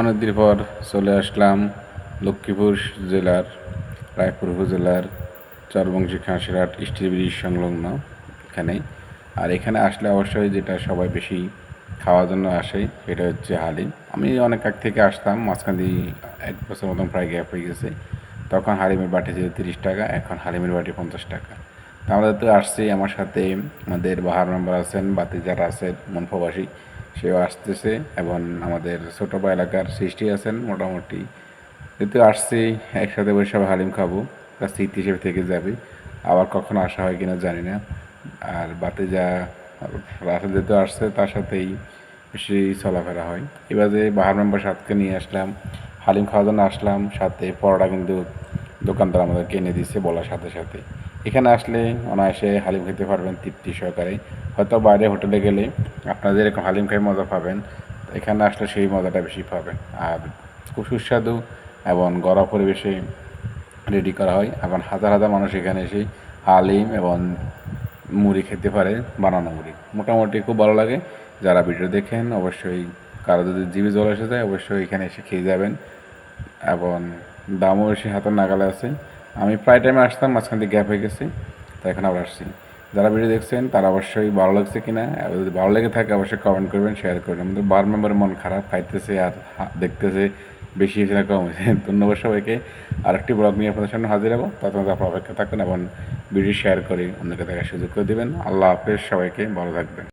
অনেকদিন পর চলে আসলাম লক্ষ্মীপুর জেলার, রায়পুর উপজেলার চরবংশী খাসিরহাট স্টিল ব্রিজ সংলগ্ন এখানে আর এখানে আসলে অবশ্যই যেটা সবাই বেশি খাওয়ার জন্য আসে সেটা হচ্ছে হালিম। আমি অনেক আগ থেকে আসতাম, মাঝখান দিয়ে এক বছর মতন প্রায় গ্যাপ হয়ে গেছে। তখন হালিমের বাটি ছিল তিরিশ টাকা, এখন হালিমের বাটি পঞ্চাশ টাকা। তা আমাদের তো আসছি আমার সাথে আমাদের বাহার মেম্বার আছেন, বাতি যারা আছেন মনপ্রবাসী সেও আসতেছে এবং আমাদের ছোটো বা এলাকার সৃষ্টি আছেন মোটামুটি। যেহেতু আসছি, একসাথে বসে সবাই হালিম খাব, তার স্মৃতি হিসেবে থেকে যাবে। আবার কখনো আসা হয় কিনা জানি না। আর বাতে যা রাসেল যেহেতু আসছে, তার সাথেই বেশি চলাফেরা হয়। এবার যে বাহার মেম্বার সাতকে নিয়ে আসলাম, হালিম খাওয়ার জন্য আসলাম, সাথে পরোটা কিন্তু দোকানদার আমাদেরকে এনে দিচ্ছে বলার সাথে সাথে। এখানে আসলে অনায়াসে হালিম খেতে পারবেন, তৃপ্তি সহকারে। হয়তো বাইরে হোটেলে গেলে আপনারা যেরকম হালিম খেয়ে মজা পাবেন। এখানে আসলে সেই মজাটা বেশি পাবেন। আর খুব সুস্বাদু এবং গড়া পরিবেশে রেডি করা হয়। এবং হাজার হাজার মানুষ এখানে এসে হালিম এবং মুড়ি খেতে পারে, বানানো মুড়ি। মোটামুটি খুব ভালো লাগে। যারা ভিডিও দেখেন, অবশ্যই কারও যদি জিভে জল এসে যায়, অবশ্যই এখানে এসে খেয়ে যাবেন। এবং দামও বেশি, হাতের নাগালে আছে। আমি প্রায় টাইমে আসতাম, মাঝখান দিয়ে গ্যাপ হয়ে গেছে, তো এখন আবার আসছি। যারা ভিডিও দেখছেন, তারা অবশ্যই ভালো লাগছে কিনা যদি ভালো লেগে থাকে, অবশ্যই কমেন্ট করবেন শেয়ার করবেন। আমাদের বার মেম্বারের মন খারাপ, খাইতেছে আর দেখতেছে বেশি হয়েছে না কম হয়েছে। ধন্যবাদ সবাইকে। আরেকটি ব্লগ নিয়ে আপনাদের সামনে হাজির হব। তখন আপনার অপেক্ষা থাকবেন এবং ভিডিও শেয়ার করে অন্যকে দেখার সুযোগ করে দেবেন। আল্লাহ হাফেজ, সবাইকে ভালো থাকবেন।